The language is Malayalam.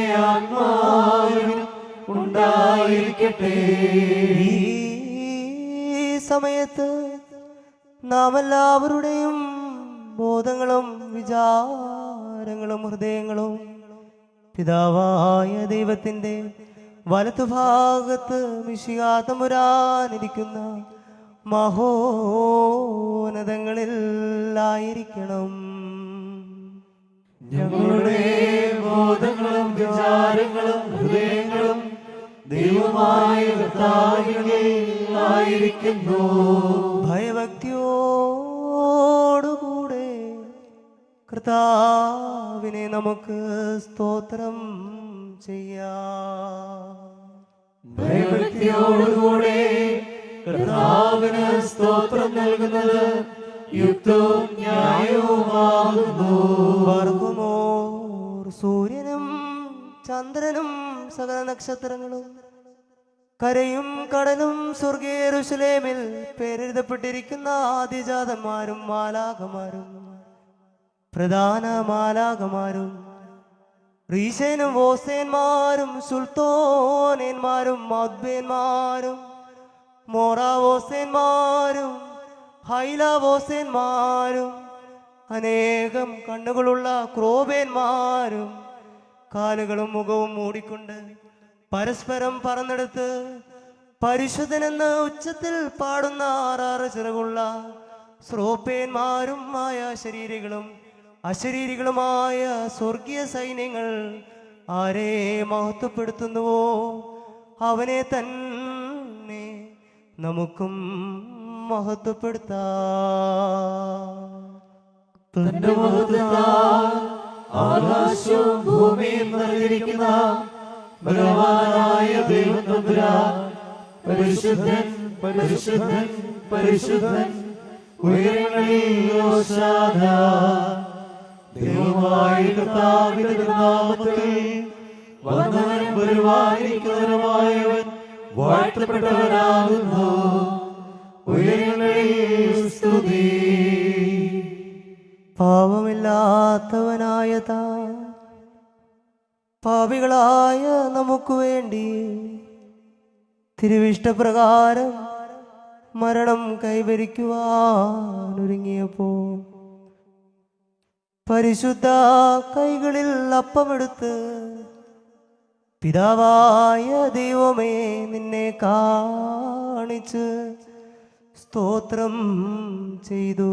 ആത്മാവിനും ഉണ്ടായിരിക്കട്ടെ. ഈ സമയത്ത് നാം എല്ലാവരുടെയും ബോധങ്ങളും വിചാരങ്ങളും ഹൃദയങ്ങളും പിതാവായ ദൈവത്തിന്റെ വലത്തുഭാഗത്ത് മിശികാത്തമുരാനിരിക്കുന്ന മഹോന്നതങ്ങളിലായിരിക്കണം. ഞങ്ങളുടെ കർത്താവിനിൽ ആയിരിക്കുന്നു. ഭയഭക്തിയോടുകൂടെ കർത്താവിനെ നമുക്ക് സ്തോത്രം ചെയ്യാം. ഭയഭക്തിയോടുകൂടെ കർത്താവിന് സ്തോത്രം നൽകുന്നത് യുക്തവും ന്യായവുമാകുന്നു. വർഗമോർ സൂര്യനും ചന്ദ്രനും സകല നക്ഷത്രങ്ങളും കരയും കടലും സ്വർഗീയറുസലേമിൽ പേരെഴുതപ്പെട്ടിരിക്കുന്ന ആദിജാതന്മാരും മാലാകമാരും പ്രധാന മാലാകമാരും റീസേനും വോസേന്മാരും സുൽത്തോനേന്മാരും മദ്ബേന്മാരും മോറാവോസേന്മാരും ഹൈലാവോസേന്മാരും അനേകം കണ്ണുകളുള്ള ക്രോബേന്മാരും കാലുകളും മുഖവും മൂടിക്കൊണ്ട് പരസ്പരം പറന്നെടുത്ത് പരിശുദ്ധനെന്ന് ഉച്ചത്തിൽ പാടുന്ന ആറാറ് ചിറകുള്ള ശ്രോപ്പേന്മാരും ആയ ശരീരികളും അശരീരികളുമായ സ്വർഗീയ സൈന്യങ്ങൾ ആരെ മഹത്വപ്പെടുത്തുന്നുവോ? അവനെ തന്നെ നമുക്കും മഹത്വപ്പെടുത്താം. ആകാശവും ഭൂമിയും നിറഞ്ഞിരിക്കുന്ന ബലവാനായ ദൈവം തമ്പുരാൻ പരിശുദ്ധൻ പരിശുദ്ധൻ പരിശുദ്ധൻ. ഉയരങ്ങളിൽ ദൈവമായി നാമത്തിൽ വന്നവനും വരുവാനിരിക്കുന്നവനുമായവൻ വാഴ്ത്തപ്പെട്ടവനാകുന്നു. ഉയരങ്ങളിൽ സ്തുതി. പാവമില്ലാത്തവനായ താ പാപികളായ നമുക്ക് വേണ്ടി തിരുവിഷ്ടപ്രകാരം മരണം കൈവരിക്കുവാനൊരുങ്ങിയപ്പോ പരിശുദ്ധ കൈകളിൽ അപ്പമെടുത്ത് പിതാവായ ദൈവമേ നിന്നെ കാണിച്ച് സ്തോത്രം ചെയ്തു.